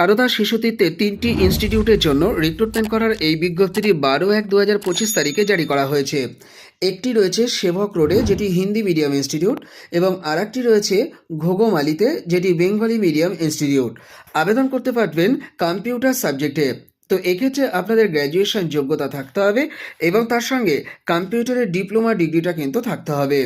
সারদা শিশুতীর্থে তিনটি ইনস্টিটিউটের জন্য রিক্রুটমেন্ট করার এই বিজ্ঞপ্তিটি বারো এক দু হাজার পঁচিশ তারিখে জারি করা হয়েছে। একটি রয়েছে সেভক রোডে, যেটি হিন্দি মিডিয়াম ইনস্টিটিউট, এবং আরেকটি রয়েছে ঘোগোমালিতে, যেটি বেঙ্গলি মিডিয়াম ইনস্টিটিউট। আবেদন করতে পারবেন কম্পিউটার সাবজেক্টে। তো এক্ষেত্রে আপনাদের গ্র্যাজুয়েশন যোগ্যতা থাকতে হবে এবং তার সঙ্গে কম্পিউটারের ডিপ্লোমা ডিগ্রিটা কিন্তু থাকতে হবে।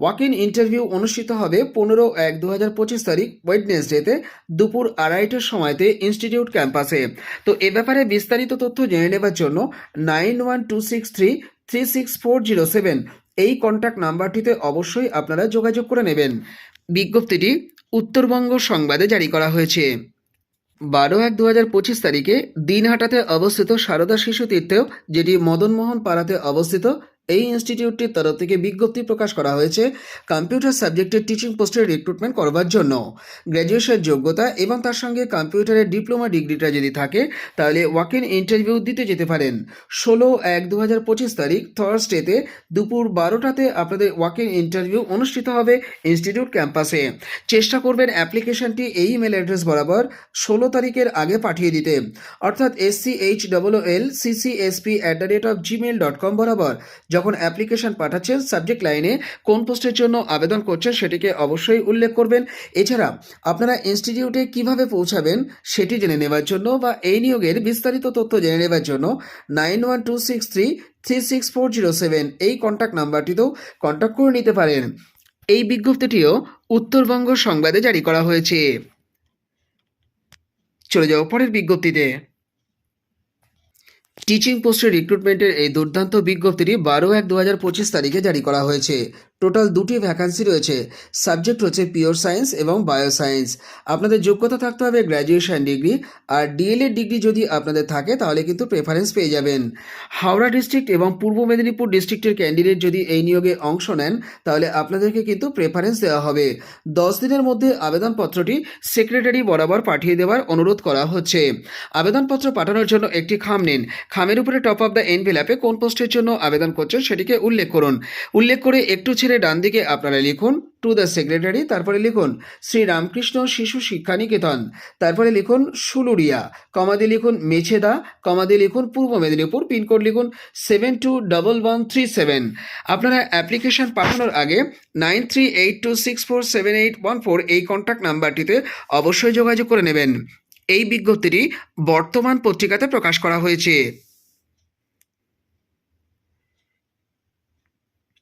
ওয়াক ইন ইন্টারভিউ অনুষ্ঠিত হবে পনেরো এক দু হাজার পঁচিশ তারিখ ওয়েডনেসডেতে দুপুর আড়াইটার সময়তে ইনস্টিটিউট ক্যাম্পাসে তো এ ব্যাপারে বিস্তারিত তথ্য জেনে নেবার জন্য nine one two six three three six four zero seven এই কন্ট্যাক্ট নাম্বারটিতে অবশ্যই আপনারা যোগাযোগ করে নেবেন। বিজ্ঞপ্তিটি উত্তরবঙ্গ সংবাদে জারি করা হয়েছে। বারো এক দু হাজার পঁচিশ তারিখে দিনহাটাতে অবস্থিত সারদা শিশু তীর্থেও, যেটি মদনমোহন পাড়াতে অবস্থিত এই ইনস্টিটিউটটির তরফ থেকে বিজ্ঞপ্তি প্রকাশ করা হয়েছে কম্পিউটার সাবজেক্টের টিচিং পোস্টের রিক্রুটমেন্ট করবার জন্য। গ্র্যাজুয়েশন যোগ্যতা এবং তার সঙ্গে কম্পিউটারের ডিপ্লোমা ডিগ্রিটা যদি থাকে, তাহলে ওয়াক ইন ইন্টারভিউ দিতে যেতে পারেন। ষোলো এক দু হাজার পঁচিশ তারিখ থার্সডেতে দুপুর বারোটাতে আপনাদের ওয়াক ইন ইন্টারভিউ অনুষ্ঠিত হবে ইনস্টিটিউট ক্যাম্পাসে চেষ্টা করবেন অ্যাপ্লিকেশনটি এই ইমেল অ্যাড্রেস বরাবর ষোলো তারিখের আগে পাঠিয়ে দিতে। অর্থাৎ S C H double L CCSP at the rate of Gmail dot com বরাবর যখন অ্যাপ্লিকেশন পাঠাচ্ছেন সাবজেক্ট লাইনে কোন পোস্টের জন্য আবেদন করছেন সেটিকে অবশ্যই উল্লেখ করবেন। এছাড়া আপনারা ইনস্টিটিউটে কীভাবে পৌঁছাবেন সেটি জেনে নেওয়ার জন্য বা এই নিয়োগের বিস্তারিত তথ্য জেনে নেবার জন্য nine one two six three three six four zero seven এই কন্ট্যাক্ট নাম্বারটিতেও কন্ট্যাক্ট করে নিতে পারেন। এই বিজ্ঞপ্তিটিও উত্তরবঙ্গ সংবাদে জারি করা হয়েছে। চলে যাও পরের বিজ্ঞপ্তিতে। টিচিং পোস্টের রিক্রুটমেন্টের এই দুর্দান্ত বিজ্ঞপ্তিটি বারো এক দু পঁচিশ তারিখে জারি করা হয়েছে। টোটাল দুটি ভ্যাকান্সি রয়েছে। সাবজেক্ট হচ্ছে পিওর সায়েন্স এবং বায়ো সায়েন্স আপনাদের যোগ্যতা থাকতে হবে গ্র্যাজুয়েশন ডিগ্রি আর ডিএলএড ডিগ্রি যদি আপনাদের থাকে, তাহলে কিন্তু প্রেফারেন্স পেয়ে যাবেন। হাওড়া ডিস্ট্রিক্ট এবং পূর্ব মেদিনীপুর ডিস্ট্রিক্টের ক্যান্ডিডেট যদি এই নিয়োগে অংশ নেন, তাহলে আপনাদেরকে কিন্তু প্রেফারেন্স দেওয়া হবে। দশ দিনের মধ্যে আবেদনপত্রটি সেক্রেটারি বরাবর পাঠিয়ে দেওয়ার অনুরোধ করা হচ্ছে। আবেদনপত্র পাঠানোর জন্য একটি খাম নিন। খামের উপরে টপ অফ দ্য এনভেলাপে কোন পোস্টের জন্য আবেদন করছেন সেটিকে উল্লেখ করুন। উল্লেখ করে একটু ছেড়ে ডান দিকে আপনারা লিখুন টু দ্য সেক্রেটারি তারপরে লিখুন, শ্রী রামকৃষ্ণ শিশু শিক্ষা নিকেতন তারপরে লিখুন সুলুরিয়া কমাদি লিখুন, মেছেদা কমাদি লিখুন, পূর্ব মেদিনীপুর পিনকোড লিখুন seven two double one three seven আপনারা অ্যাপ্লিকেশন পাঠানোর আগে nine three eight two six four seven eight one four এই কন্ট্যাক্ট নাম্বারটিতে অবশ্যই যোগাযোগ করে নেবেন। এই বিজ্ঞপ্তিটি বর্তমান পত্রিকাতে প্রকাশ করা হয়েছে।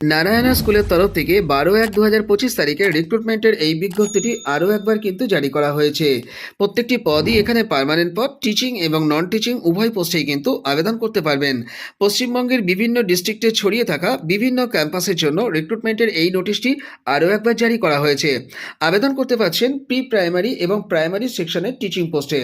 নারায়ণা স্কুলের তরফ থেকে বারো এক দু হাজার পঁচিশ তারিখে রিক্রুটমেন্টের এই বিজ্ঞপ্তিটি আরও একবার কিন্তু জারি করা হয়েছে। প্রত্যেকটি পদই এখানে পার্মানেন্ট পদ টিচিং এবং নন টিচিং উভয় পোস্টেই কিন্তু আবেদন করতে পারবেন। পশ্চিমবঙ্গের বিভিন্ন ডিস্ট্রিক্টে ছড়িয়ে থাকা বিভিন্ন ক্যাম্পাসের জন্য রিক্রুটমেন্টের এই নোটিশটি আরও একবার জারি করা হয়েছে। আবেদন করতে পারছেন প্রি প্রাইমারি এবং প্রাইমারি সেকশনের টিচিং পোস্টে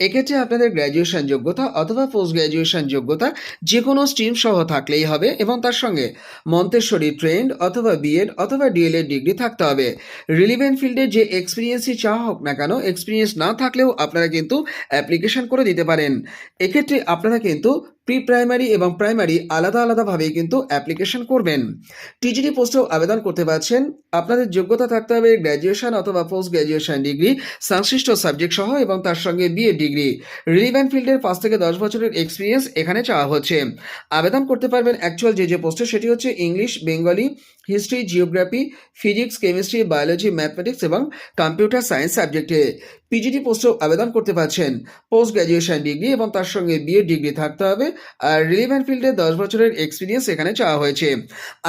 এক্ষেত্রে আপনাদের গ্র্যাজুয়েশন যোগ্যতা অথবা পোস্ট গ্র্যাজুয়েশন যোগ্যতা যে কোনো স্ট্রিম সহ থাকলেই হবে এবং তার সঙ্গে মন্তেশ্বরী ট্রেন্ড অথবা বিএড অথবা ডিএলএড ডিগ্রি থাকতে হবে। রিলিভেন্ট ফিল্ডে যে এক্সপিরিয়েন্সই চাওয়া হোক না কেন এক্সপিরিয়েন্স না থাকলেও আপনারা কিন্তু অ্যাপ্লিকেশন করে দিতে পারেন। এক্ষেত্রে আপনারা কিন্তু প্রি প্রাইমারি এবং প্রাইমারি আলাদা আলাদাভাবেই কিন্তু অ্যাপ্লিকেশন করবেন। টিজিটি পোস্টেও আবেদন করতে পারছেন। আপনাদের যোগ্যতা থাকতে হবে গ্র্যাজুয়েশন অথবা পোস্ট গ্র্যাজুয়েশন ডিগ্রি, সংশ্লিষ্ট সাবজেক্ট সহ এবং তার সঙ্গে বিএ ডিগ্রি। রিলিভেন্ট ফিল্ডের পাঁচ থেকে দশ বছরের এক্সপিরিয়েন্স এখানে চাওয়া হচ্ছে। আবেদন করতে পারবেন অ্যাকচুয়াল যে যে পোস্টে, সেটি হচ্ছে English, Bengali history geography physics chemistry biology mathematics এবং কম্পিউটার সায়েন্স সাবজেক্টে পিজিটি পোস্টেও আবেদন করতে পারছেন। পোস্ট গ্র্যাজুয়েশন ডিগ্রি এবং তার সঙ্গে বিএ ডিগ্রি থাকতে হবে। আর রিলিভেন্ট ফিল্ডে দশ বছরের এক্সপিরিয়েন্স এখানে চাওয়া হয়েছে।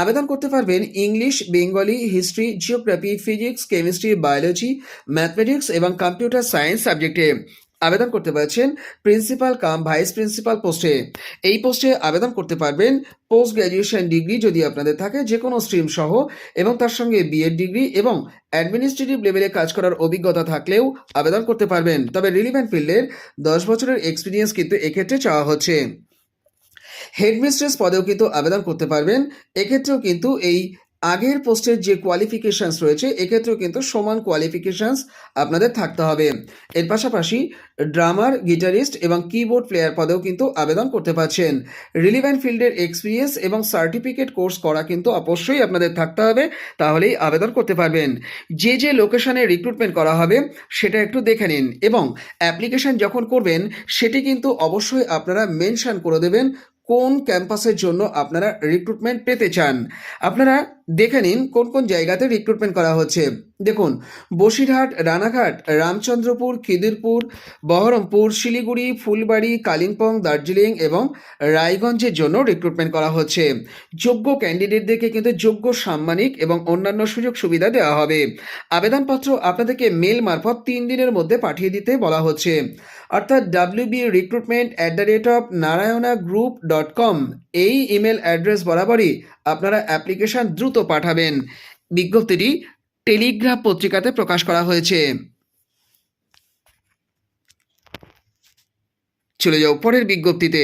আবেদন করতে পারবেন English Bengali history geography physics chemistry biology mathematics এবং কম্পিউটার সায়েন্স সাবজেক্টে আবেদন করতে পারছেন প্রিন্সিপাল কাম ভাইস প্রিন্সিপাল পোস্টে। এই পোস্টে আবেদন করতে পারবেন পোস্ট গ্র্যাজুয়েশন ডিগ্রি যদি আপনাদের থাকে যে কোনো স্ট্রিম সহ এবং তার সঙ্গে বিএড ডিগ্রি এবং অ্যাডমিনিস্ট্রেটিভ লেভেলে কাজ করার অভিজ্ঞতা থাকলেও আবেদন করতে পারবেন। তবে রিলিভেন্ট ফিল্ডের দশ বছরের এক্সপিরিয়েন্স কিন্তু এক্ষেত্রে চাওয়া হচ্ছে। হেডমিস্ট্রেস পদেও কিন্তু আবেদন করতে পারবেন। এক্ষেত্রেও কিন্তু এই আগের পোস্টের যে কোয়ালিফিকেশানস রয়েছে, এক্ষেত্রেও কিন্তু সমান কোয়ালিফিকেশানস আপনাদের থাকতে হবে। এর পাশাপাশি ড্রামার গিটারিস্ট এবং কিবোর্ড প্লেয়ার পদেও কিন্তু আবেদন করতে পারছেন। রিলিভেন্ট ফিল্ডের এক্সপিরিয়েন্স এবং সার্টিফিকেট কোর্স করা কিন্তু অবশ্যই আপনাদের থাকতে হবে, তাহলেই আবেদন করতে পারবেন। যে যে লোকেশনে রিক্রুটমেন্ট করা হবে, সেটা একটু দেখে নিন এবং অ্যাপ্লিকেশন যখন করবেন, সেটি কিন্তু অবশ্যই আপনারা মেনশান করে দেবেন কোন ক্যাম্পাসের জন্য আপনারা রিক্রুটমেন্ট পেতে চান? আপনারা দেখে নিন কোন কোন জায়গাতে রিক্রুটমেন্ট করা হচ্ছে। দেখুন, বসিরহাট, রানাঘাট, রামচন্দ্রপুর, খিদিরপুর, বহরমপুর, শিলিগুড়ি, ফুলবাড়ি, কালিম্পং, দার্জিলিং এবং রায়গঞ্জের জন্য রিক্রুটমেন্ট করা হচ্ছে। যোগ্য ক্যান্ডিডেটদেরকে কিন্তু যোগ্য সাম্মানিক এবং অন্যান্য সুযোগ সুবিধা দেওয়া হবে। আবেদনপত্র আপনাদেরকে মেল মারফত তিন দিনের মধ্যে পাঠিয়ে দিতে বলা হচ্ছে। অর্থাৎ W B recruitment at the rate of Narayana group dot com এই ইমেল অ্যাড্রেস বরাবরই আপনারা অ্যাপ্লিকেশন দ্রুত পাঠাবেন। বিজ্ঞপ্তিটি টেলিগ্রাফ পত্রিকাতে প্রকাশ করা হয়েছে। চলে যাও পরের বিজ্ঞপ্তিতে।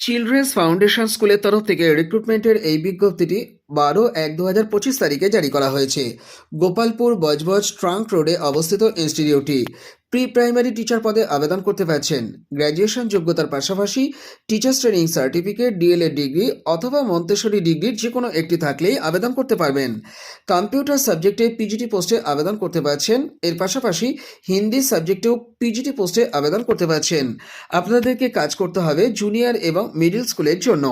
চিলড্রেন্স ফাউন্ডেশন স্কুলের তরফ থেকে রিক্রুটমেন্টের এই বিজ্ঞপ্তিটি বারো এক দু হাজার পঁচিশ তারিখে জারি করা হয়েছে। গোপালপুর বজবজ ট্রাঙ্ক রোডে অবস্থিত ইনস্টিটিউটটি প্রি প্রাইমারি টিচার পদে আবেদন করতে পারছেন। গ্র্যাজুয়েশন যোগ্যতার পাশাপাশি teachers training certificate, DElEd degree অথবা মন্তেশ্বরী ডিগ্রির যে কোনো একটি থাকলেই আবেদন করতে পারবেন। কম্পিউটার সাবজেক্টে পিজিটি পোস্টে আবেদন করতে পারছেন। এর পাশাপাশি হিন্দি সাবজেক্টেও পিজিটি পোস্টে আবেদন করতে পারছেন। আপনাদেরকে কাজ করতে হবে জুনিয়র এবং মিডল স্কুলের জন্য।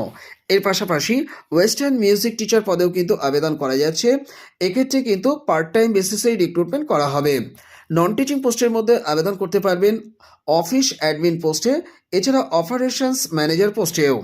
এর পাশাপাশি ওয়েস্টার্ন মিউজিক টিচার পদেও কিন্তু আবেদন করা যাচ্ছে। এক্ষেত্রে কিন্তু পার্ট টাইম বেসিসেই রিক্রুটমেন্ট করা হবে। নন টিচিং পোস্টের মধ্যে আবেদন করতে পারবেন। অফিস অ্যাডমিন পোস্টে, এছাড়া অপারেশনস ম্যানেজার পোস্টেও।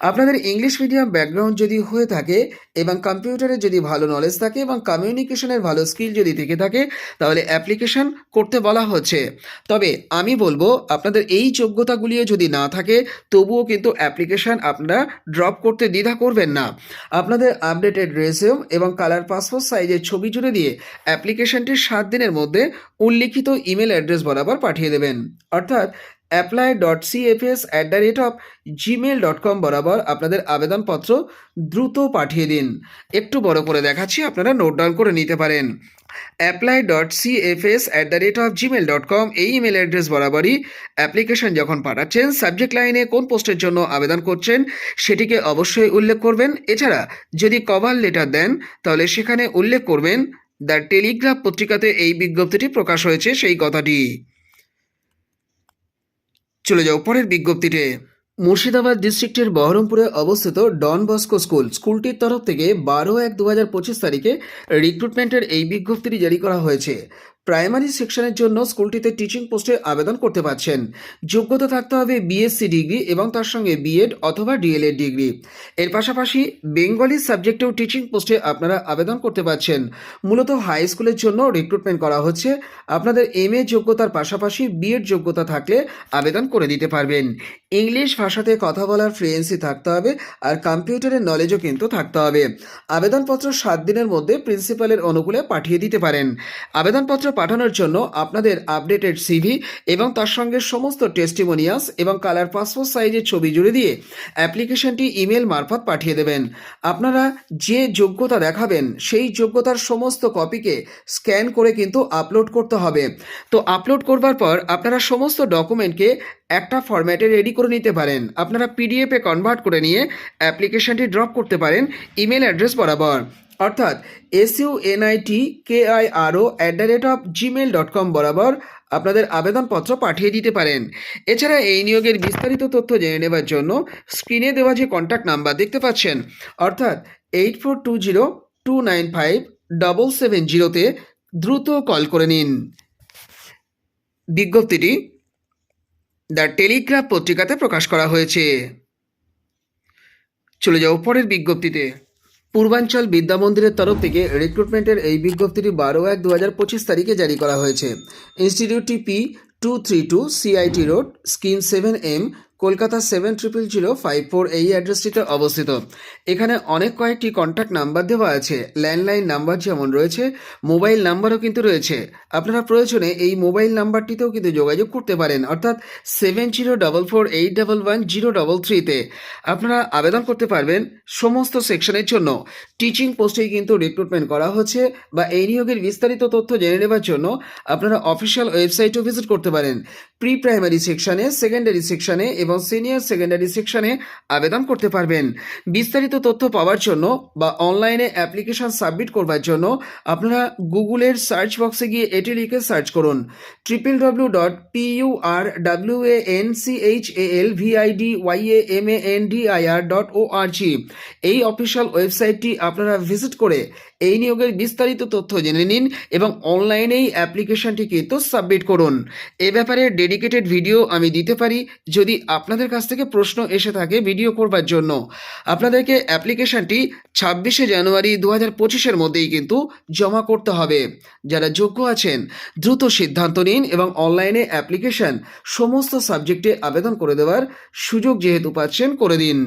আপনাদের ইংলিশ মিডিয়াম ব্যাকগ্রাউন্ড যদি হয়ে থাকে এবং কম্পিউটারে যদি ভালো নলেজ থাকে এবং কমিউনিকেশনের ভালো স্কিল যদি থেকে থাকে, তাহলে অ্যাপ্লিকেশন করতে বলা হচ্ছে। তবে আমি বলব, আপনাদের এই যোগ্যতাগুলিও যদি না থাকে, তবুও কিন্তু অ্যাপ্লিকেশন আপনারা ড্রপ করতে দ্বিধা করবেন না। আপনাদের আপডেটেড রেজিউম এবং কালার পাসপোর্ট সাইজের ছবি জুড়ে দিয়ে অ্যাপ্লিকেশনটি সাত দিনের মধ্যে উল্লিখিত ইমেল অ্যাড্রেস বরাবর পাঠিয়ে দেবেন। অর্থাৎ apply dot CFS at the rate of Gmail dot com বরাবর আপনাদের আবেদনপত্র দ্রুত পাঠিয়ে দিন। একটু বড় করে দেখাচ্ছি, আপনারা নোট ডাউন করে নিতে পারেন। Apply dot CFS at the rate of Gmail dot com এই ইমেল অ্যাড্রেস বরাবরই অ্যাপ্লিকেশন যখন পাঠাচ্ছেন সাবজেক্ট লাইনে কোন পোস্টের জন্য আবেদন করছেন সেটিকে অবশ্যই উল্লেখ করবেন। এছাড়া যদি কভার লেটার দেন, তাহলে সেখানে উল্লেখ করবেন দ্য টেলিগ্রাফ পত্রিকাতে এই বিজ্ঞপ্তিটি প্রকাশ হয়েছে, সেই কথাটি। চলে যাও, পরের বিজ্ঞপ্তিতে। মুর্শিদাবাদ ডিস্ট্রিক্টের বহরমপুরে অবস্থিত ডন বস্কো স্কুল, স্কুলটির তরফ থেকে বারো এক দু পঁচিশ তারিখে রিক্রুটমেন্টের এই বিজ্ঞপ্তিটি জারি করা হয়েছে। প্রাইমারি সেকশনের জন্য স্কুলটিতে টিচিং পোস্টে আবেদন করতে পারছেন। যোগ্যতা থাকতে হবে বিএসসি ডিগ্রি এবং তার সঙ্গে বিএড অথবা ডিএলএড ডিগ্রি। এর পাশাপাশি বেঙ্গলি সাবজেক্টেও টিচিং পোস্টে আপনারা আবেদন করতে পারছেন। মূলত হাই স্কুলের জন্য রিক্রুটমেন্ট করা হচ্ছে। আপনাদের এম এ যোগ্যতার পাশাপাশি বিএড যোগ্যতা থাকলে আবেদন করে দিতে পারবেন। ইংলিশ ভাষাতে কথা বলার ফ্লুয়েন্সি থাকতে হবে আর কম্পিউটারের নলেজও কিন্তু থাকতে হবে। আবেদনপত্র সাত দিনের মধ্যে প্রিন্সিপালের অনুকূলে পাঠিয়ে দিতে পারেন। আবেদনপত্র পাঠানোর জন্য আপনাদের আপডেটেড সিভি এবং তার সঙ্গে সমস্ত টেস্টিমোনিয়াস এবং কালার পাসপোর্ট সাইজের ছবি জুড়ে দিয়ে অ্যাপ্লিকেশনটি ইমেল মারফত পাঠিয়ে দেবেন। আপনারা যে যোগ্যতা দেখাবেন, সেই যোগ্যতার সমস্ত কপিকে স্ক্যান করে কিন্তু আপলোড করতে হবে। তো আপলোড করবার পর আপনারা সমস্ত ডকুমেন্টকে একটা ফরম্যাটে রেডি করে নিতে পারেন। আপনারা পিডিএফে কনভার্ট করে নিয়ে অ্যাপ্লিকেশনটি ড্রপ করতে পারেন ইমেল অ্যাড্রেস বরাবর। অর্থাৎ S U NIT K I RO at the rate of Gmail dot com বরাবর আপনাদের আবেদনপত্র পাঠিয়ে দিতে পারেন। এছাড়া এই নিয়োগের বিস্তারিত তথ্য জেনে নেবার জন্য স্ক্রিনে দেওয়া যে কন্ট্যাক্ট নাম্বার দেখতে পাচ্ছেন, অর্থাৎ eight four two zero two nine five double seven জিরোতে দ্রুত কল করে নিন। বিজ্ঞপ্তিটি দ্য টেলিগ্রাফ পত্রিকাতে প্রকাশ করা হয়েছে। চলে যাও পরের বিজ্ঞপ্তিতে। পূর্বাঞ্চল বিদ্যা মন্দিরের তরফ থেকে রিক্রুটমেন্টের এই বিজ্ঞপ্তিটি বারো এক দু হাজার পঁচিশ তারিখে জারি করা হয়েছে। ইনস্টিটিউটটি P two three two CIT road scheme seven M Kolkata seven triple zero five four এই অ্যাড্রেসটিতে অবস্থিত। এখানে অনেক কয়েকটি কন্ট্যাক্ট নাম্বার দেওয়া আছে। ল্যান্ডলাইন নাম্বার যেমন রয়েছে মোবাইল নাম্বারও কিন্তু রয়েছে। আপনারা প্রয়োজনে এই মোবাইল নাম্বারটিতেও কিন্তু যোগাযোগ করতে পারেন। অর্থাৎ seven zero double four eight double one zero double থ্রিতে আপনারা আবেদন করতে পারবেন সমস্ত সেকশনের জন্য। টিচিং পোস্টেই কিন্তু রিক্রুটমেন্ট করা হচ্ছে বা এই নিয়োগের বিস্তারিত তথ্য জেনে নেবার জন্য আপনারা অফিসিয়াল ওয়েবসাইটও ভিজিট করতে পারেন। প্রি প্রাইমারি সেকশানে সেকেন্ডারি সেকশানে এবং সিনিয়র সেকেন্ডারি সেকশনে আবেদন করতে পারবেন। বিস্তারিত তথ্য পাওয়ার জন্য বা অনলাইনে অ্যাপ্লিকেশন সাবমিট করবার জন্য আপনারা গুগলের সার্চ বক্সে গিয়ে এটি লিখে সার্চ করুন। Triple W dot P U R W A N C H A L V I D Y A M A N D I R dot O R G এই অফিসিয়াল ওয়েবসাইটটি আপনারা visit করে এই নিয়োগের বিস্তারিত তথ্য জেনে নিন এবং অনলাইনেই অ্যাপ্লিকেশনটি কিন্তু সাবমিট করুন। এ ব্যাপারে ডেডিকেটেড ভিডিও আমি দিতে পারি। যদি আপনাদের কাছ থেকে প্রশ্ন এসে থাকে ভিডিও করবার জন্য। আপনাদেরকে অ্যাপ্লিকেশনটি ছাব্বিশে জানুয়ারি দু হাজার পঁচিশের মধ্যেই কিন্তু জমা করতে হবে। যারা যোগ্য আছেন, দ্রুত সিদ্ধান্ত নিন এবং অনলাইনে অ্যাপ্লিকেশন সমস্ত সাবজেক্টে আবেদন করে দেওয়ার সুযোগ যেহেতু পাচ্ছেন, করে দিন।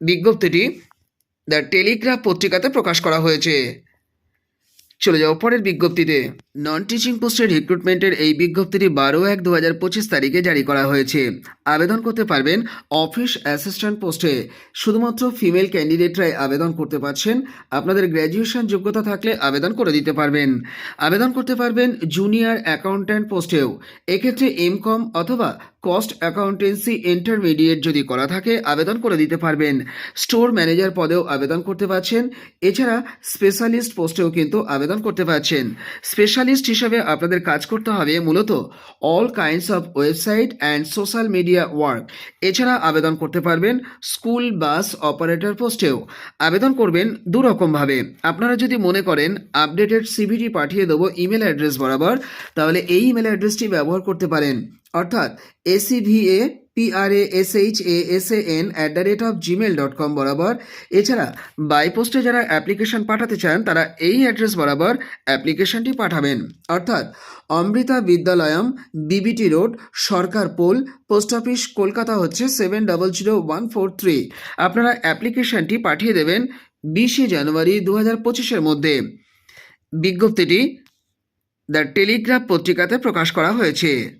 বিজ্ঞপ্তিটি দ্য টেলিগ্রাফ পত্রিকাতে প্রকাশ করা হয়েছে। চলে যাও পরের বিজ্ঞপ্তিতে। নন টিচিং পোস্টের রিক্রুটমেন্টের এই বিজ্ঞপ্তিটি বারো এক দু হাজার পঁচিশ তারিখে জারি করা হয়েছে। আবেদন করতে পারবেন অফিস অ্যাসিস্ট্যান্ট পোস্টে শুধুমাত্র ফিমেল ক্যান্ডিডেটরাই আবেদন করতে পারছেন। আপনাদের গ্র্যাজুয়েশন যোগ্যতা থাকলে আবেদন করে দিতে পারবেন। আবেদন করতে পারবেন জুনিয়র অ্যাকাউন্ট্যান্ট পোস্টেও এক্ষেত্রে এম কম অথবা কস্ট অ্যাকাউন্টেন্সি ইন্টারমিডিয়েট যদি করা থাকে, আবেদন করে দিতে পারবেন। স্টোর ম্যানেজার পদেও আবেদন করতে পারছেন। এছাড়া স্পেশালিস্ট পোস্টেও কিন্তু আবেদন করতে পারছেন। স্পেশালিস্ট হিসাবে আপনাদের কাজ করতে হবে মূলত all kinds of website and social media work এছাড়া আবেদন করতে পারবেন স্কুল বাস অপারেটর পোস্টেও আবেদন করবেন দু রকমভাবে আপনারা যদি মনে করেন আপডেটেড সিভিটি পাঠিয়ে দেবো ইমেল অ্যাড্রেস বরাবর, তাহলে এই ইমেল অ্যাড্রেসটি ব্যবহার করতে পারেন। অর্থাৎ ACVA PRA S H A S A N at the rate of Gmail dot com বরাবর। এছাড়া বাই পোস্টে যারা অ্যাপ্লিকেশন পাঠাতে চান, তারা এই অ্যাড্রেস বরাবর অ্যাপ্লিকেশনটি পাঠাবেন। অর্থাৎ Amrita Vidyalayam BBT road Sarkar Pol post office Kolkata হচ্ছে seven double zero one four three আপনারা অ্যাপ্লিকেশনটি পাঠিয়ে দেবেন বিশে জানুয়ারি দু হাজার পঁচিশের মধ্যে। বিজ্ঞপ্তিটি দ্য টেলিগ্রাফ পত্রিকাতে প্রকাশ করা হয়েছে।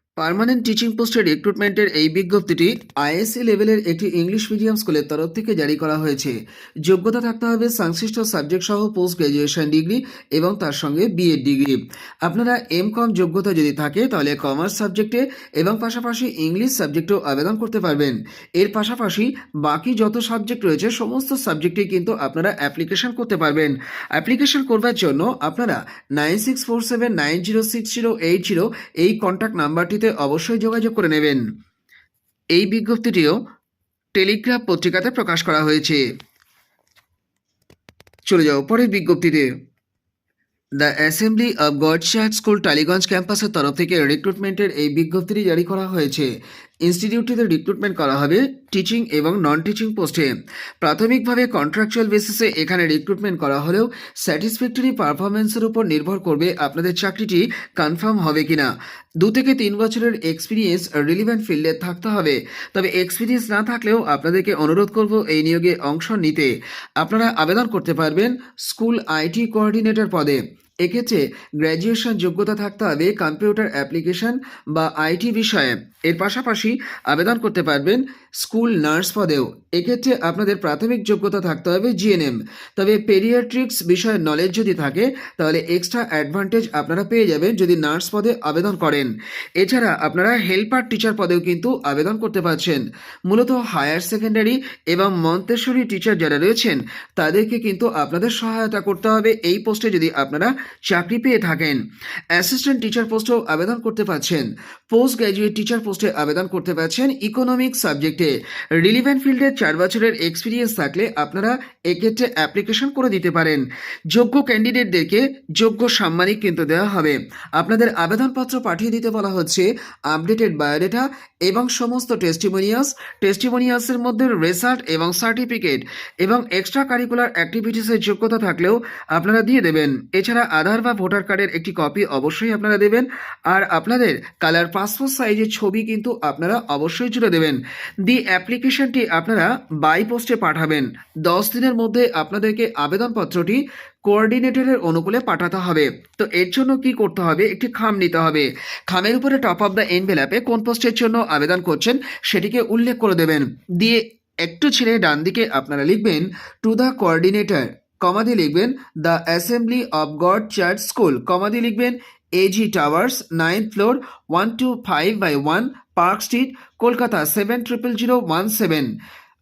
পার্মানেন্ট টিচিং পোস্টের রিক্রুটমেন্টের এই বিজ্ঞপ্তিটি আইএসসি লেভেলের একটি ইংলিশ মিডিয়াম স্কুলের তরফ থেকে জারি করা হয়েছে। যোগ্যতা থাকতে হবে সংশ্লিষ্ট সাবজেক্ট সহ পোস্ট গ্র্যাজুয়েশন ডিগ্রি এবং তার সঙ্গে বিএড ডিগ্রি। আপনারা এম কম যোগ্যতা যদি থাকে, তাহলে কমার্স সাবজেক্টে এবং পাশাপাশি ইংলিশ সাবজেক্টেও আবেদন করতে পারবেন। এর পাশাপাশি বাকি যত সাবজেক্ট রয়েছে, সমস্ত সাবজেক্টেই কিন্তু আপনারা অ্যাপ্লিকেশন করতে পারবেন। অ্যাপ্লিকেশন করবার জন্য আপনারা nine six four seven nine zero six zero eight zero এই কন্ট্যাক্ট নাম্বারটিতে অবশ্যই যোগাযোগ করে নেবেন। এই বিজ্ঞপ্তিটিও টেলিগ্রাফ পত্রিকাতে প্রকাশ করা হয়েছে। চলে যাও পরের বিজ্ঞপ্তিতে। The assembly of God's school Tollygunge ক্যাম্পাসের তরফ থেকে রিক্রুটমেন্টের এই বিজ্ঞপ্তিটি জারি করা হয়েছে। ইনস্টিটিউটটিতে রিক্রুটমেন্ট করা হবে টিচিং এবং নন টিচিং পোস্টে প্রাথমিকভাবে কন্ট্রাকচুয়াল বেসিসে এখানে রিক্রুটমেন্ট করা হলেও স্যাটিসফ্যাক্টরি পারফরমেন্সের উপর নির্ভর করবে আপনাদের চাকরিটি কনফার্ম হবে কিনা। দু থেকে তিন বছরের এক্সপিরিয়েন্স রিলিভেন্ট ফিল্ডে থাকতে হবে। তবে এক্সপিরিয়েন্স না থাকলেও আপনাদেরকে অনুরোধ করব এই নিয়োগে অংশ নিতে। আপনারা আবেদন করতে পারবেন স্কুল আইটি কোঅর্ডিনেটর পদে। এক্ষেত্রে গ্র্যাজুয়েশন যোগ্যতা থাকতে হবে কম্পিউটার অ্যাপ্লিকেশন বা আইটি বিষয়ে। এর পাশাপাশি আবেদন করতে পারবেন স্কুল নার্স পদেও। এক্ষেত্রে আপনাদের প্রাথমিক যোগ্যতা থাকতে হবে জিএনএম তবে পেরিয়াট্রিক্স বিষয়ে নলেজ যদি থাকে, তাহলে এক্সট্রা অ্যাডভান্টেজ আপনারা পেয়ে যাবেন যদি নার্স পদে আবেদন করেন। এছাড়া আপনারা হেল্পার টিচার পদেও কিন্তু আবেদন করতে পারছেন। মূলত হায়ার সেকেন্ডারি এবং মন্তেশ্বরী টিচার যারা রয়েছেন, তাদেরকে কিন্তু আপনাদের সহায়তা করতে হবে। এই পোস্টে যদি আপনারা চাকরি পেয়ে থাকেন। অ্যাসিস্ট্যান্ট টিচার পোস্টেও আবেদন করতে পারছেন। পোস্ট গ্র্যাজুয়েট টিচার পোস্টে আবেদন করতে পারছেন ইকোনমিক সাবজেক্টে রিলিভেন্ট ফিল্ডে চার বছরের এক্সপিরিয়েন্স থাকলে আপনারা এক্ষেত্রে অ্যাপ্লিকেশন করে দিতে পারেন। যোগ্য ক্যান্ডিডেটদেরকে যোগ্য সাম্মানিক কিন্তু দেওয়া হবে। আপনাদের আবেদনপত্র পাঠিয়ে দিতে বলা হচ্ছে আপডেটেড বায়োডেটা এবং সমস্ত টেস্টিমোনিয়াস টেস্টিমোনিয়াসের মধ্যে রেজাল্ট এবং সার্টিফিকেট এবং এক্সট্রা কারিকুলার অ্যাক্টিভিটিসের যোগ্যতা থাকলেও আপনারা দিয়ে দেবেন। এছাড়া আধার বা ভোটার কার্ডের একটি কপি অবশ্যই আপনারা দেবেন। আর আপনাদের কালার পাসপোর্ট সাইজের ছবি কিন্তু আপনারা অবশ্যই জুড়ে দেবেন। দি অ্যাপ্লিকেশনটি আপনারা বাই পোস্টে পাঠাবেন। দশ দিনের মধ্যে আপনাদেরকে আবেদনপত্রটি কোঅর্ডিনেটরের অনুকূলে পাঠাতে হবে। তো এর জন্য কি করতে হবে? একটি খাম নিতে হবে। খামের উপরে টপ অফ দ্য এনভেলাপে কোন পোস্টের জন্য আবেদন করছেন সেটিকে উল্লেখ করে দেবেন। দিয়ে একটু ছেড়ে ডান দিকে আপনারা লিখবেন টু দ্য কোঅর্ডিনেটর কমাদি লিখবেন the assembly of God church school কমাদি লিখবেন AG towers ninth floor one two five by one park street Kolkata seven triple zero one seven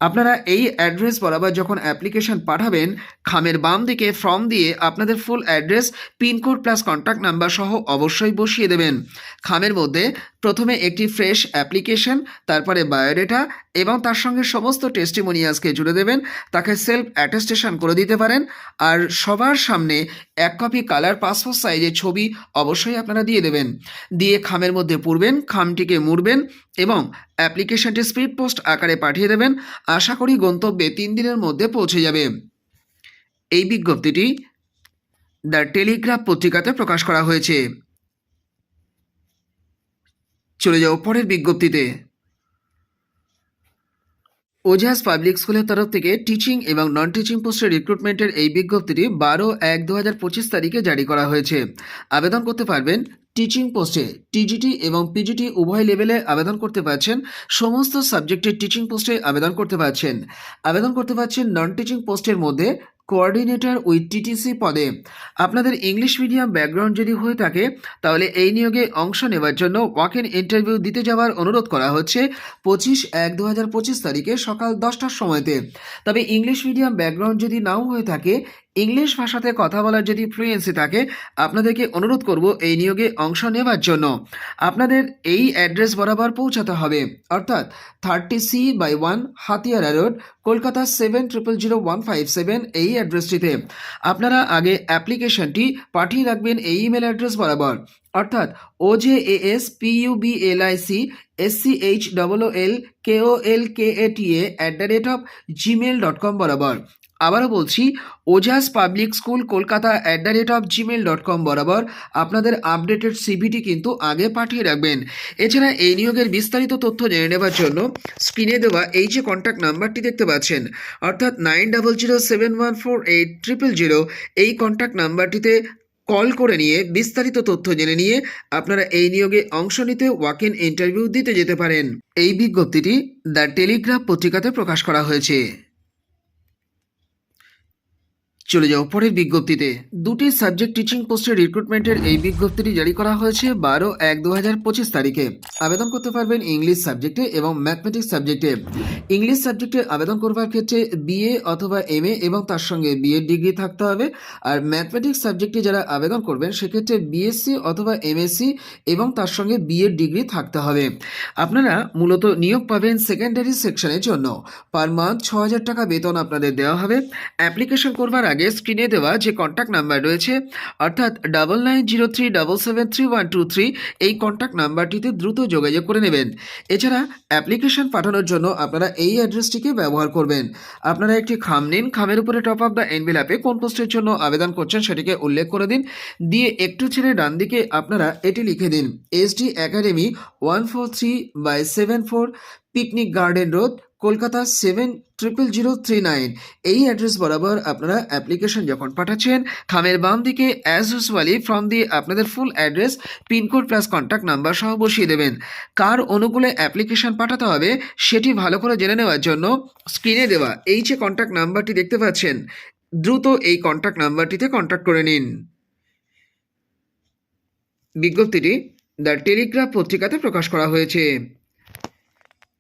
আপনারা এই অ্যাড্রেস বরাবর যখন অ্যাপ্লিকেশন পাঠাবেন, খামের বাম দিকে ফর্ম দিয়ে আপনাদের full address pincode plus contact number সহ অবশ্যই বসিয়ে দেবেন। খামের মধ্যে প্রথমে একটি ফ্রেশ অ্যাপ্লিকেশন তারপরে বায়োডেটা এবং তার সঙ্গে সমস্ত টেস্টিমোনিয়াসকে জুড়ে দেবেন। তাকে সেলফ অ্যাটেস্টেশন করে দিতে পারেন। আর সবার সামনে এক কপি কালার পাসপোর্ট সাইজের ছবি অবশ্যই আপনারা দিয়ে দেবেন। দিয়ে খামের মধ্যে পুরবেন খামটিকে মুড়বেন এবং অ্যাপ্লিকেশনটি স্পিড পোস্ট আকারে পাঠিয়ে দেবেন। আশা করি গন্তব্যে তিন দিনের মধ্যে পৌঁছে যাবে। এই বিজ্ঞপ্তিটি দ্য টেলিগ্রাফ পত্রিকাতে প্রকাশ করা হয়েছে। চলে যাও পরের বিজ্ঞপ্তিতে। ওজাস পাবলিক স্কুলের তরফ থেকে টিচিং এবং নন টিচিং পোস্টের রিক্রুটমেন্টের এই বিজ্ঞপ্তিটি বারো এক দু তারিখে জারি করা হয়েছে। আবেদন করতে পারবেন টিচিং পোস্টে টিজিটি এবং পিজিটি উভয় লেভেলে আবেদন করতে পারছেন, সমস্ত সাবজেক্টের টিচিং পোস্টে আবেদন করতে পারছেন। আবেদন করতে পারছেন নন টিচিং পোস্টের মধ্যে কোঅর্ডিনেটর উইথ টিটিসি পদে। আপনাদের ইংলিশ মিডিয়াম ব্যাকগ্রাউন্ড যদি হয়ে থাকে, তাহলে এই নিয়োগে অংশ নেওয়ার জন্য ওয়াক ইন ইন্টারভিউ দিতে যাওয়ার অনুরোধ করা হচ্ছে পঁচিশ এক দু হাজার পঁচিশ তারিখে সকাল দশটার সময়তে। তবে ইংলিশ মিডিয়াম ব্যাকগ্রাউন্ড যদি নাও হয়ে থাকে, ইংলিশ ভাষাতে কথা বলার যদি ফ্লুয়েন্সি থাকে, আপনাদেরকে অনুরোধ করব এই নিয়োগে অংশ নেওয়ার জন্য। আপনাদের এই অ্যাড্রেস বরাবর পৌঁছাতে হবে, অর্থাৎ thirty C by one Hatiara road, Kolkata seven triple zero one five seven, এই অ্যাড্রেসটিতে আপনারা আগে অ্যাপ্লিকেশনটি পাঠিয়ে রাখবেন এই ইমেল অ্যাড্রেস বরাবর। অর্থাৎ O J S P U B L I C S C H double L K O L K A T A at the rate of Gmail dot com বরাবর। আবারও বলছি, Ojas public school, Kolkata at the rate of Gmail dot com বরাবর আপনাদের updated CVT কিন্তু আগে পাঠিয়ে রাখবেন। এছাড়া এই নিয়োগের বিস্তারিত তথ্য জেনে নেওয়ার জন্য স্ক্রিনে দেওয়া এই যে কন্ট্যাক্ট নাম্বারটি দেখতে পাচ্ছেন, অর্থাৎ nine double zero seven one four eight triple zero এই কন্ট্যাক্ট নাম্বারটিতে কল করে নিয়ে বিস্তারিত তথ্য জেনে নিয়ে আপনারা এই নিয়োগে অংশ নিতে ওয়াক ইন ইন্টারভিউ দিতে যেতে পারেন। এই বিজ্ঞপ্তিটি দ্য টেলিগ্রাফ পত্রিকাতে প্রকাশ করা হয়েছে। চলে যাও পরের বিজ্ঞপ্তিতে। দুটি সাবজেক্ট টিচিং পোস্টের রিক্রুটমেন্টের এই বিজ্ঞপ্তিটি জারি করা হয়েছে বারো এক দু হাজার পঁচিশ তারিখে। আবেদন করতে পারবেন ইংলিশ সাবজেক্টে এবং ম্যাথমেটিক্স সাবজেক্টে ইংলিশ সাবজেক্টে আবেদন করবার ক্ষেত্রে বিএ অথবা এম এবং তার সঙ্গে বিএড ডিগ্রি থাকতে হবে। আর ম্যাথমেটিক্স সাবজেক্টে যারা আবেদন করবেন, সেক্ষেত্রে বিএসসি অথবা এমএসসি এবং তার সঙ্গে বিএড ডিগ্রি থাকতে হবে। আপনারা মূলত নিয়োগ পাবেন সেকেন্ডারি সেকশনের জন্য। পার মান্থ ছ হাজার টাকা বেতন আপনাদের দেওয়া হবে। অ্যাপ্লিকেশন করবার আগে স্ক্রিনে দেওয়া যে কন্ট্যাক্ট নাম্বার রয়েছে, অর্থাৎ double nine zero three double seven three one two three এই কন্ট্যাক্ট নাম্বারটিতে দ্রুত যোগাযোগ করে নেবেন। এছাড়া অ্যাপ্লিকেশন পাঠানোর জন্য আপনারা এই অ্যাড্রেসটিকে ব্যবহার করবেন। আপনারা একটি খাম নিন, খামের উপরে টপ আপ দ্য এনভেলাপে কোন পোস্টের জন্য আবেদন করছেন সেটিকে উল্লেখ করে দিন। দিয়ে একটু ছেড়ে ডান দিকে আপনারা এটি লিখে দিন SD academy one four three by seven four picnic garden road Kolkata seven triple zero three nine এই অ্যাড্রেস বরাবর আপনারা অ্যাপ্লিকেশন যখন পাঠাচ্ছেন, খামের বাম দিকে অ্যাজ ইউজুয়ালি ফর্ম দিয়ে আপনাদের full address pincode plus contact number সহ বসিয়ে দেবেন। কার অনুকূলে অ্যাপ্লিকেশন পাঠাতে হবে, সেটি ভালো করে জেনে নেওয়ার জন্য স্ক্রিনে দেওয়া এই যে কন্ট্যাক্ট নাম্বারটি দেখতে পাচ্ছেন, দ্রুত এই কন্ট্যাক্ট নাম্বারটিতে কন্ট্যাক্ট করে নিন। বিজ্ঞপ্তিটি দ্য টেলিগ্রাফ পত্রিকাতে প্রকাশ করা হয়েছে।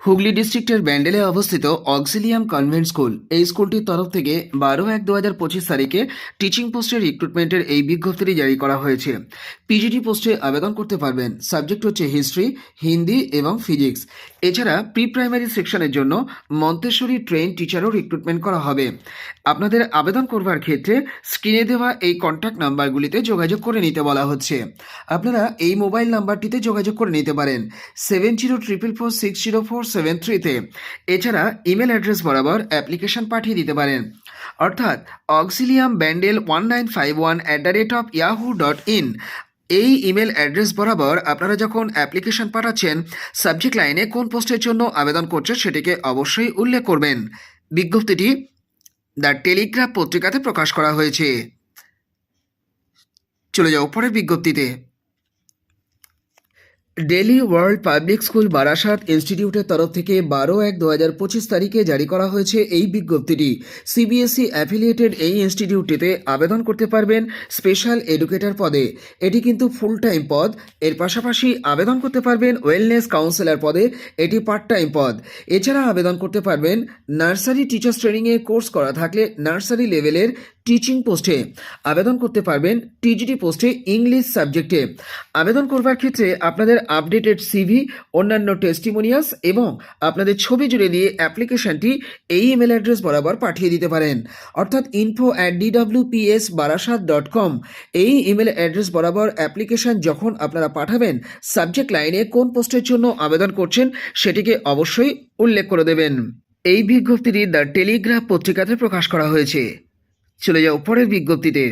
হুগলি ডিস্ট্রিক্টের ব্যান্ডেলে অবস্থিত অক্সিলিয়াম কনভেন্ট স্কুল, এই স্কুলটির তরফ থেকে বারো এক দু হাজার পঁচিশ তারিখে টিচিং পোস্টের রিক্রুটমেন্টের এই বিজ্ঞপ্তিটি জারি করা হয়েছে। পিজিটি পোস্টে আবেদন করতে পারবেন। সাবজেক্ট হচ্ছে হিস্ট্রি হিন্দি এবং ফিজিক্স এছাড়া প্রি প্রাইমারি সেকশনের জন্য মন্তেশ্বরী ট্রেন টিচারও রিক্রুটমেন্ট করা হবে। আপনাদের আবেদন করবার ক্ষেত্রে স্ক্রিনে দেওয়া এই কন্ট্যাক্ট নাম্বারগুলিতে যোগাযোগ করে নিতে বলা হচ্ছে। আপনারা এই মোবাইল নাম্বারটিতে যোগাযোগ করে নিতে পারেন। Seven zero triple four six zero four seven থ্রিতে এছাড়া ইমেল অ্যাড্রেস বরাবর অ্যাপ্লিকেশন পাঠিয়ে দিতে পারেন। অর্থাৎ Auxilium Bandel one nine five one at the rate of Yahoo dot in এই ইমেল অ্যাড্রেস বরাবর আপনারা যখন অ্যাপ্লিকেশন পাঠাচ্ছেন সাবজেক্ট লাইনে কোন পোস্টের জন্য আবেদন করছে সেটিকে অবশ্যই উল্লেখ করবেন। বিজ্ঞপ্তিটি দ্য টেলিগ্রাফ পত্রিকাতে প্রকাশ করা হয়েছে। চলে যাও পরের বিজ্ঞপ্তিতে। Delhi world public school Barasat ইনস্টিটিউটের তরফ থেকে বারো এক দু হাজার পঁচিশ তারিখে জারি করা হয়েছে এই বিজ্ঞপ্তিটি। সিবিএসই অ্যাফিলিয়েটেড এই ইনস্টিটিউটটিতে আবেদন করতে পারবেন স্পেশাল এডুকেটর পদে। এটি কিন্তু ফুল টাইম পদ। এর পাশাপাশি আবেদন করতে পারবেন ওয়েলনেস কাউন্সিলর পদে। এটি পার্ট টাইম পদ। এছাড়া আবেদন করতে পারবেন নার্সারি টিচার্স ট্রেনিংয়ে কোর্স করা থাকলে নার্সারি লেভেলের টিচিং পোস্টে আবেদন করতে পারবেন টিজিটি পোস্টে ইংলিশ সাবজেক্টে আবেদন করবার ক্ষেত্রে আপনাদের আপডেটেড সিভি অন্যান্য টেস্টিমোনিয়াস এবং আপনাদের ছবি জুড়ে দিয়ে অ্যাপ্লিকেশনটি এই ইমেল অ্যাড্রেস বরাবর পাঠিয়ে দিতে পারেন। অর্থাৎ info at DWPS Barasat dot com এই ইমেল অ্যাড্রেস বরাবর অ্যাপ্লিকেশন যখন আপনারা পাঠাবেন সাবজেক্ট লাইনে কোন পোস্টের জন্য আবেদন করছেন সেটিকে অবশ্যই উল্লেখ করে দেবেন। এই বিজ্ঞপ্তিটি দ্য টেলিগ্রাফ পত্রিকাতে প্রকাশ করা হয়েছে। চলে যাও পরের বিজ্ঞপ্তিতে।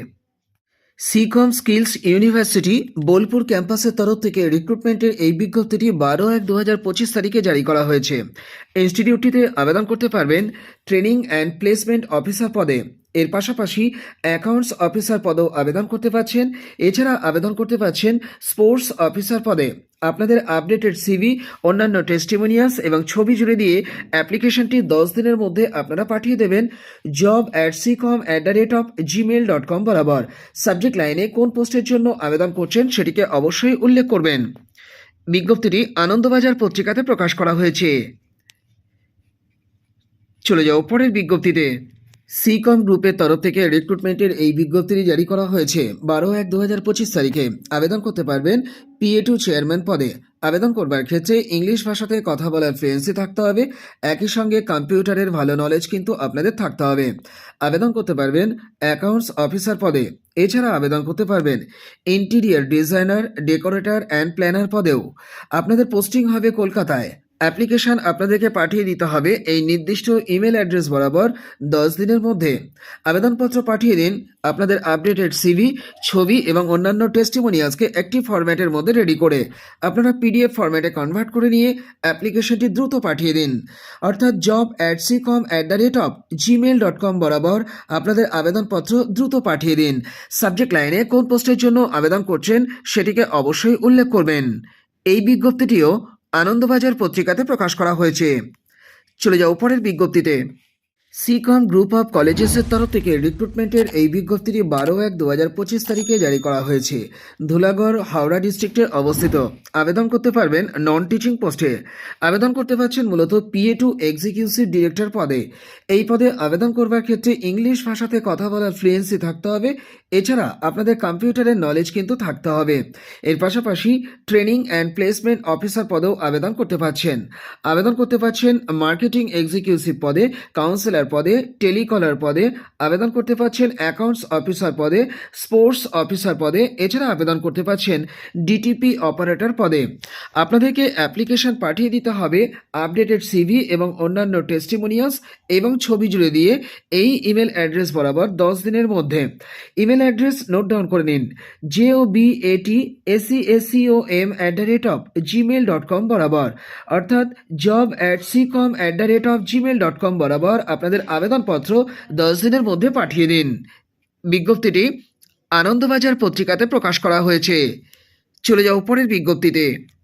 সিকম স্কিলস ইউনিভার্সিটি বোলপুর ক্যাম্পাসের তরফ থেকে রিক্রুটমেন্টের এই বিজ্ঞপ্তিটি বারো এক দু হাজার পঁচিশ তারিখে জারি করা হয়েছে। ইনস্টিটিউটটিতে আবেদন করতে পারবেন ট্রেনিং অ্যান্ড প্লেসমেন্ট অফিসার পদে। এর পাশাপাশি অ্যাকাউন্টস অফিসার পদেও আবেদন করতে পারছেন। এছাড়া আবেদন করতে পারছেন স্পোর্টস অফিসার পদে। আপনাদের আপডেটেড সিভি অন্যান্য টেস্টিমোনিয়াস এবং ছবি জুড়ে দিয়ে অ্যাপ্লিকেশনটি দশ দিনের মধ্যে আপনারা পাঠিয়ে দেবেন। Job at C com at the rate of Gmail dot com বরাবর। সাবজেক্ট লাইনে কোন পোস্টের জন্য আবেদন করছেন সেটিকে অবশ্যই উল্লেখ করবেন। বিজ্ঞপ্তিটি আনন্দবাজার পত্রিকাতে প্রকাশ করা হয়েছে। চলে যাও পরের বিজ্ঞপ্তিতে। সিকম গ্রুপের তরফ থেকে রিক্রুটমেন্টের এই বিজ্ঞপ্তিটি জারি করা হয়েছে। বারো এক দু হাজার পঁচিশ তারিখে আবেদন করতে পারবেন পিএ টু চেয়ারম্যান পদে। আবেদন করবার ক্ষেত্রে ইংলিশ ভাষাতে কথা বলার ফ্লুয়েন্সি থাকতে হবে। একই সঙ্গে কম্পিউটারের ভালো নলেজ কিন্তু আপনাদের থাকতে হবে। আবেদন করতে পারবেন অ্যাকাউন্টস অফিসার পদে। এছাড়া আবেদন করতে পারবেন interior designer decorator and planner পদেও। আপনাদের পোস্টিং হবে কলকাতায়। অ্যাপ্লিকেশন আপনাদেরকে পাঠিয়ে দিতে হবে এই নির্দিষ্ট ইমেল অ্যাড্রেস বরাবর দশ দিনের মধ্যে। আবেদনপত্র পাঠিয়ে দিন, আপনাদের আপডেটেড সিভি, ছবি এবং অন্যান্য টেস্টিমোনিয়ালসকে একটি ফরম্যাটের মধ্যে রেডি করে আপনারা পিডিএফ ফরম্যাটে কনভার্ট করে নিয়ে অ্যাপ্লিকেশনটি দ্রুত পাঠিয়ে দিন। অর্থাৎ job at C com at the rate of Gmail dot com বরাবর আপনাদের আবেদনপত্র দ্রুত পাঠিয়ে দিন। সাবজেক্ট লাইনে কোন পোস্টের জন্য আবেদন করছেন সেটিকে অবশ্যই উল্লেখ করবেন। এই বিজ্ঞপ্তিটিও আনন্দবাজার পত্রিকাতে প্রকাশ করা হয়েছে। চলে যাও পরের বিজ্ঞপ্তিতে। সিকম গ্রুপ অফ কলেজেসের তরফ থেকে রিক্রুটমেন্টের এই বিজ্ঞপ্তিটি বারো এক দু হাজার পঁচিশ তারিখে জারি করা হয়েছে। ধুলাগড়, হাওড়া ডিস্ট্রিক্টে অবস্থিত। আবেদন করতে পারবেন নন টিচিং পোস্টে আবেদন করতে পারছেন মূলত পিএ টু এক্সিকিউটিভ ডিরেক্টর পদে। এই পদে আবেদন করবার ক্ষেত্রে ইংলিশ ভাষাতে কথা বলার ফ্লুয়েন্সি থাকতে হবে। এছাড়া আপনাদের কম্পিউটারের নলেজ কিন্তু থাকতে হবে। এর পাশাপাশি ট্রেনিং অ্যান্ড প্লেসমেন্ট অফিসার পদেও আবেদন করতে পারছেন। আবেদন করতে পারছেন মার্কেটিং এক্সিকিউটিভ পদে। কাউন্সিলর পদে টেলিকলার পদে আবেদন করতে পারছেন অ্যাকাউন্টস অফিসার পদে স্পোর্টস অফিসার পদে, এছাড়া আবেদন করতে পারছেন ডিটিপি অপারেটর পদে। আপনাদেরকে অ্যাপ্লিকেশন পাঠিয়ে দিতে হবে আপডেটেড সিভি এবং অন্যান্য টেস্টিমোনিয়াস এবং ছবি জুড়ে দিয়ে এই ইমেল অ্যাড্রেস বরাবর দশ দিনের মধ্যে। ইমেল অ্যাড্রেস নোট ডাউন করে নিন। J O B AT AC O M at the rate of Gmail dot com বরাবর। অর্থাৎ job at C com at the rate of Gmail dot com বরাবর আপনাদের আবেদনপত্র দশ দিনের মধ্যে পাঠিয়ে দিন। বিজ্ঞপ্তিটি আনন্দবাজার পত্রিকাতে প্রকাশ করা হয়েছে। চলে যাও পরের বিজ্ঞপ্তিতে।